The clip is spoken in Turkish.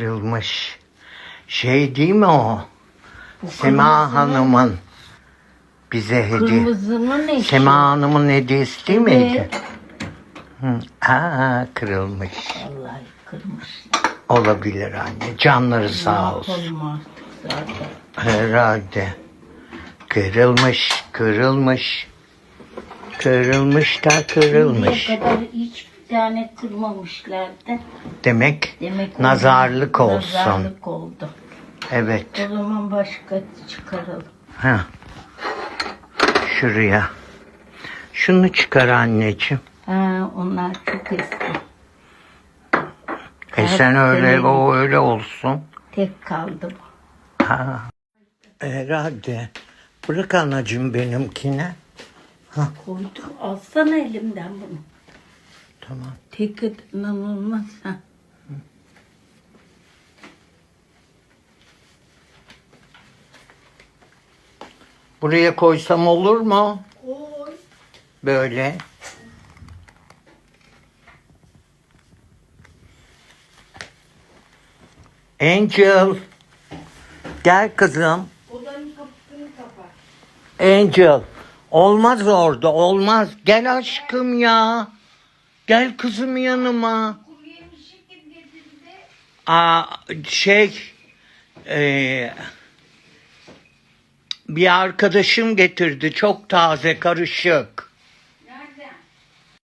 Kırılmış. Şey değil mi o? Bu Sema Hanım'ın bize hediye. Kırmızının eşi. Sema Hanım'ın hediyesi değil miydi? Evet. Hı. Aa kırılmış. Vallahi kırmış. Olabilir anne. Canları Ne sağ olsun. yapalım artık zaten. Herhalde. Kırılmış, kırılmış. Kırılmış da kırılmış. Şimdiye kadar hiçbir tane kırmamışlardı. Demek Demek nazarlık oldu. olsun. Nazarlık oldu. Evet. O zaman başka çıkaralım. Ha. Şuraya. Şunu çıkar anneciğim. Ha, onlar çok eski. E sen öyle o öyle olsun. Tek kaldı bu. Ha. Herhalde. Bırak anacığım benimkine. Koyduk. Alsana elimden bunu. Tamam. Tek inanılmaz. Ha. Buraya koysam olur mu? Böyle. Angel. Gel kızım. Odanın kapısını kapat. Angel. Olmaz orada olmaz. Gel aşkım ya. Gel kızım yanıma. Aa, şey eee, bir arkadaşım getirdi çok taze karışık.